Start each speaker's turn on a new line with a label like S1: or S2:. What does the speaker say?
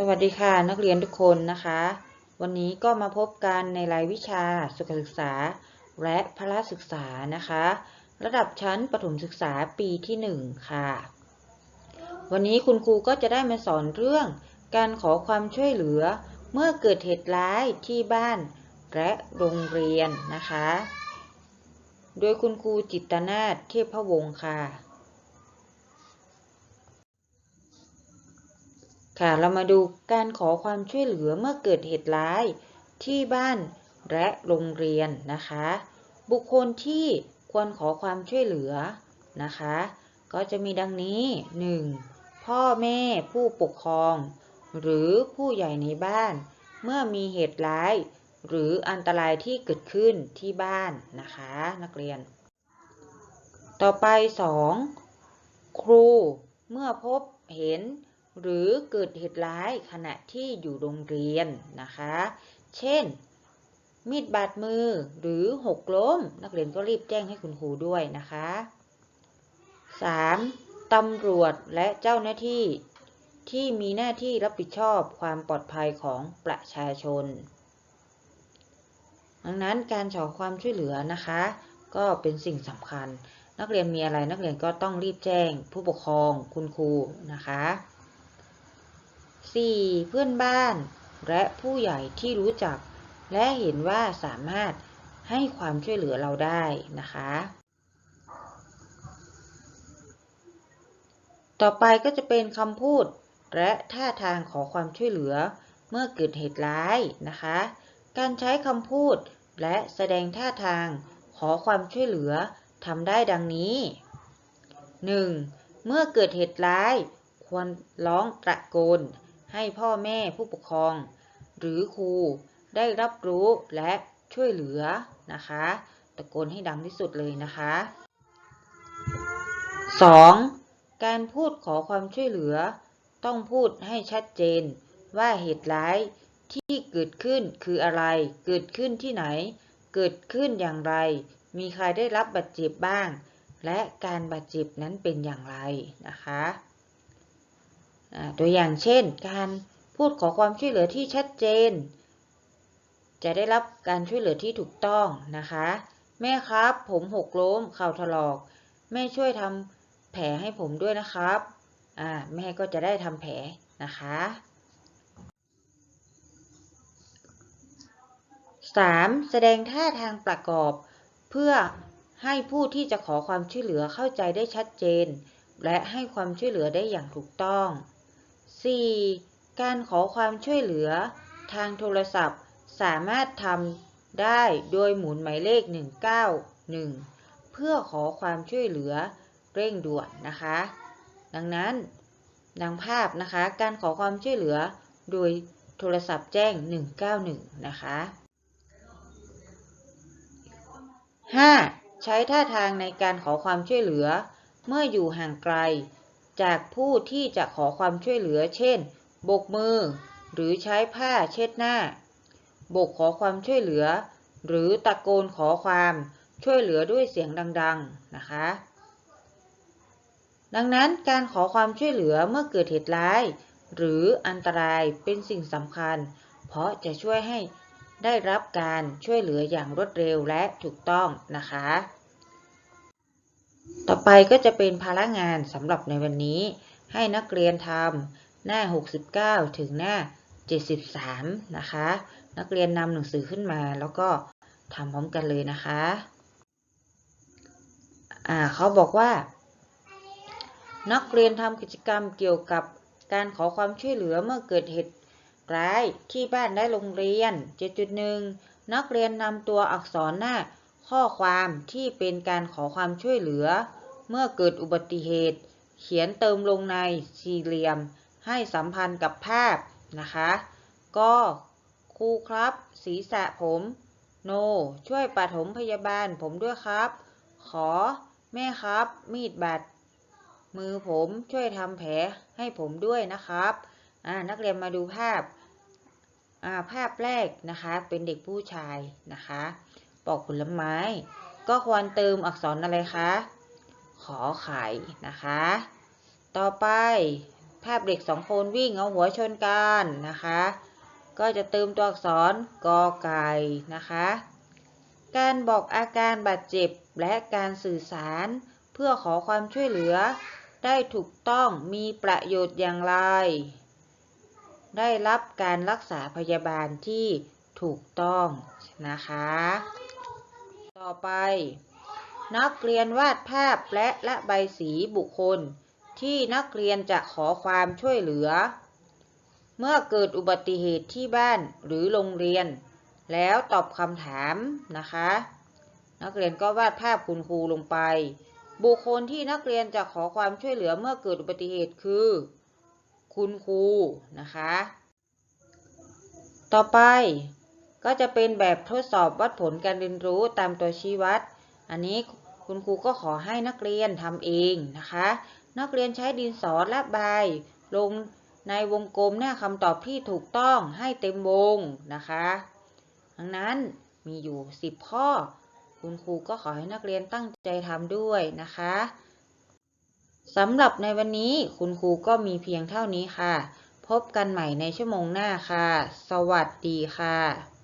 S1: สวัสดีค่ะนักเรียนทุกคนนะคะ วันนี้ก็มาพบกันในรายวิชาสุขศึกษา และพละศึกษานะคะ ระดับชั้นประถมศึกษาปีที่ 1 ค่ะ วันนี้คุณครูก็จะได้มาสอนเรื่อง การขอความช่วยเหลือ เมื่อเกิดเหตุร้ายที่บ้านและโรงเรียนนะคะ โดยคุณครูจิตนาถเทพวงศ์ค่ะ ค่ะ เรามาดูการขอความช่วยเหลือเมื่อเกิดเหตุร้ายที่บ้านและโรงเรียนนะคะ บุคคลที่ควรขอความช่วยเหลือนะคะ ก็จะมีดังนี้ 1. พ่อแม่ผู้ปกครอง หรือผู้ใหญ่ในบ้าน เมื่อมีเหตุร้าย หรืออันตรายที่เกิดขึ้นที่บ้านนะคะ นักเรียน ต่อไป 2. ครูเมื่อพบเห็น หรือเกิดเหตุร้ายขณะที่อยู่โรงเรียนนะคะ เช่น มีดบาดมือหรือหกล้ม นักเรียนก็รีบแจ้งให้คุณครูด้วยนะคะ 3. ตำรวจและเจ้าหน้าที่ที่มีหน้าที่รับผิดชอบความปลอดภัยของประชาชน ดังนั้นการขอความช่วยเหลือนะคะ ก็เป็นสิ่งสำคัญ นักเรียนมีอะไรนักเรียนก็ต้องรีบแจ้ง ผู้ปกครองคุณครูนะคะ 4. เพื่อนบ้าน และผู้ใหญ่ที่รู้จัก และเห็นว่าสามารถให้ความช่วยเหลือเราได้นะคะ ต่อไปก็จะเป็นคำพูด และท่าทางขอความช่วยเหลือเมื่อเกิดเหตุร้ายนะคะ การใช้คำพูดและแสดงท่าทางขอความช่วยเหลือทำได้ดังนี้ 1. เมื่อเกิดเหตุร้าย ควรร้องตะโกน ให้พ่อแม่ผู้ปกครอง หรือครูได้รับรู้และช่วยเหลือนะคะ ตะโกนให้ดังที่สุดเลยนะคะ 2. การพูดขอความช่วยเหลือ ต้องพูดให้ชัดเจน ว่าเหตุร้ายที่เกิดขึ้นคืออะไร เกิดขึ้นที่ไหน เกิดขึ้นอย่างไร มีใครได้รับบาดเจ็บบ้าง และการบาดเจ็บนั้นเป็นอย่างไรนะคะ ตัวอย่างเช่น การพูดขอความช่วยเหลือที่ชัดเจน จะได้รับการช่วยเหลือที่ถูกต้องนะคะ แม่ครับผมหกล้มเข่าถลอก แม่ช่วยทำแผลให้ผมด้วยนะครับอ่าแม่ก็จะได้ทำแผลนะคะ 3. แสดงท่าทางประกอบ เพื่อให้ผู้ที่จะขอความช่วยเหลือเข้าใจได้ชัดเจน และให้ความช่วยเหลือได้อย่างถูกต้อง 4. การขอความช่วยเหลือ ทางโทรศัพท์ สามารถทำได้โดยหมุนหมายเลข 191 เพื่อขอความช่วยเหลือเร่งด่วนนะคะ ดังนั้นดังภาพนะคะ การขอความช่วยเหลือโดยโทรศัพท์แจ้ง 191 นะคะ 5. ใช้ท่าทางในการขอความช่วยเหลือ เมื่ออยู่ห่างไกล จากผู้ที่จะขอความช่วยเหลือ เช่น บกมือ หรือใช้ผ้าเช็ดหน้า บกขอความช่วยเหลือ หรือตะโกนขอความช่วยเหลือด้วยเสียงดัง ๆ นะคะ ดังนั้นการขอความช่วยเหลือเมื่อเกิดเหตุร้าย หรืออันตรายเป็นสิ่งสำคัญ เพราะจะช่วยให้ได้รับการช่วยเหลืออย่างรวดเร็วและถูกต้องนะคะ ต่อไปก็จะเป็นภาระงานสำหรับในวันนี้ ให้นักเรียนทำหน้า 69 ถึงหน้า 73 นะคะ นักเรียนนำหนังสือขึ้นมาแล้วก็ทำพร้อมกันเลยนะคะ อ่าเขาบอกว่า นักเรียนทำกิจกรรมเกี่ยวกับการขอความช่วยเหลือเมื่อเกิดเหตุร้ายที่บ้านและโรงเรียน 7.1 นักเรียนนำตัวอักษรหน้า ข้อความที่เป็นการขอความช่วยเหลือ เมื่อเกิดอุบัติเหตุ เขียนเติมลงในสี่เหลี่ยม ให้สัมพันธ์กับภาพนะคะก็ครูครับ ศีรษะผม โน ช่วยปฐมพยาบาลผมด้วยครับ ขอ แม่ครับ มีดบาดมือผมช่วยทำแผลให้ผมด้วยนะครับนักเรียนมาดูภาพภาพแรกนะคะ เป็นเด็กผู้ชายนะคะ ปอกผลไม้ ก็ควรเติมอักษรอะไรคะ ขอไข่นะคะ ต่อไปภภาพเด็กสองคนวิ่งเอาหัวชนกันนะคะ ก็จะเติมตัวอักษรกอไก่นะคะ การบอกอาการบาดเจ็บและการสื่อสารเพื่อขอความช่วยเหลือ ได้ถูกต้องมีประโยชน์อย่างไร ได้รับการรักษาพยาบาลที่ถูกต้องนะคะ ต่อไป นักเรียนวาดภาพและระบายสีบุคคล ที่นักเรียนจะขอความช่วยเหลือ เมื่อเกิดอุบัติเหตุที่บ้านหรือโรงเรียน แล้วตอบคำถามนะคะ นักเรียนก็วาดภาพคุณครูลงไป บุคคลที่นักเรียนจะขอความช่วยเหลือเมื่อเกิดอุบัติเหตุคือ คุณครูนะคะ ต่อไป ก็จะเป็นแบบทดสอบวัดผลการเรียนรู้ตามตัวชี้วัด อันนี้คุณครูก็ขอให้นักเรียนทำเองนะคะ นักเรียนใช้ดินสอระใบลงในวงกลมหน้าคำตอบที่ถูกต้องให้เต็มวงนะคะ ดังนั้นมีอยู่ 10 ข้อ คุณครูก็ขอให้นักเรียนตั้งใจทำด้วยนะคะสำหรับในวันนี้คุณครูก็มีเพียงเท่านี้ค่ะ พบกันใหม่ในชั่วโมงหน้าค่ะ สวัสดีค่ะ